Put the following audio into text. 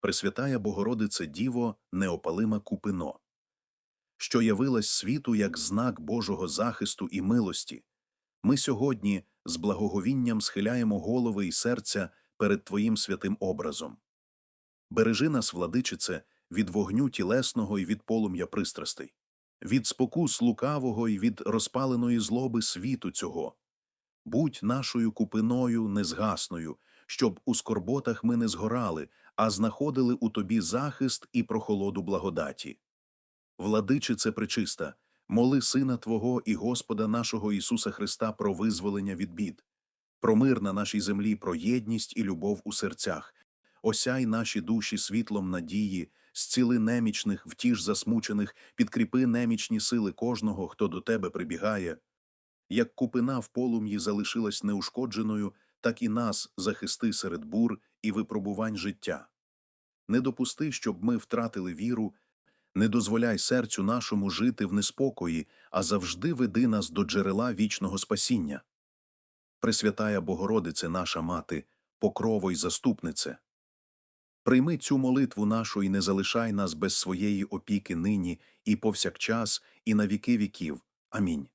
Пресвятая Богородице Діво неопалима купино, що явилась світу як знак Божого захисту і милості. Ми сьогодні з благоговінням схиляємо голови і серця перед Твоїм святим образом. Бережи нас, владичице, від вогню тілесного і від полум'я пристрастей, від спокус лукавого і від розпаленої злоби світу цього. Будь нашою купиною незгасною, щоб у скорботах ми не згорали, а знаходили у тобі захист і прохолоду благодаті. Владичице пречиста, моли Сина Твого і Господа нашого Ісуса Христа про визволення від бід, про мир на нашій землі, про єдність і любов у серцях, осяй наші душі світлом надії, зціли немічних, втіш засмучених, підкріпи немічні сили кожного, хто до тебе прибігає. Як купина в полум'ї залишилась неушкодженою, так і нас захисти серед бур і випробувань життя. Не допусти, щоб ми втратили віру, не дозволяй серцю нашому жити в неспокої, а завжди веди нас до джерела вічного спасіння. Пресвятая Богородице, наша мати, покрово й заступнице. Прийми цю молитву нашу і не залишай нас без своєї опіки нині і повсякчас, і на віки віків. Амінь.